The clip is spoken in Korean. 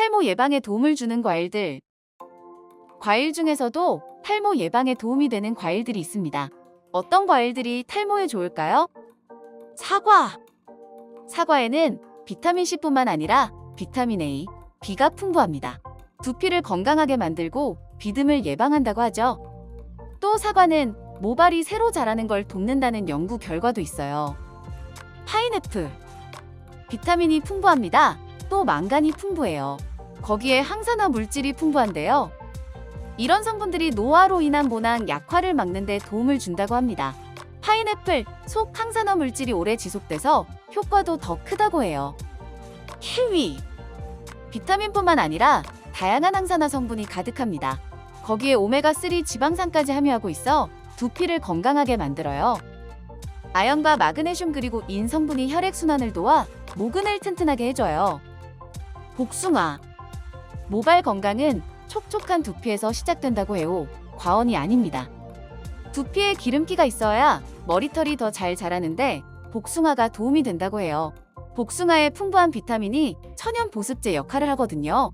탈모 예방에 도움을 주는 과일들. 과일 중에서도 탈모 예방에 도움이 되는 과일들이 있습니다. 어떤 과일들이 탈모에 좋을까요? 사과. 사과에는 비타민 C뿐만 아니라 비타민 A, B가 풍부합니다. 두피를 건강하게 만들고 비듬을 예방한다고 하죠. 또 사과는 모발이 새로 자라는 걸 돕는다는 연구 결과도 있어요. 파인애플. 비타민이 풍부합니다. 또 망간이 풍부해요. 거기에 항산화 물질이 풍부한데요. 이런 성분들이 노화로 인한 모낭 약화를 막는 데 도움을 준다고 합니다. 파인애플 속 항산화 물질이 오래 지속돼서 효과도 더 크다고 해요. 키위. 비타민뿐만 아니라 다양한 항산화 성분이 가득합니다. 거기에 오메가3 지방산까지 함유하고 있어 두피를 건강하게 만들어요. 아연과 마그네슘 그리고 인 성분이 혈액 순환을 도와 모근을 튼튼하게 해줘요. 복숭아. 모발 건강은 촉촉한 두피에서 시작된다고 해요. 과언이 아닙니다. 두피에 기름기가 있어야 머리털이 더 잘 자라는데 복숭아가 도움이 된다고 해요. 복숭아의 풍부한 비타민이 천연 보습제 역할을 하거든요.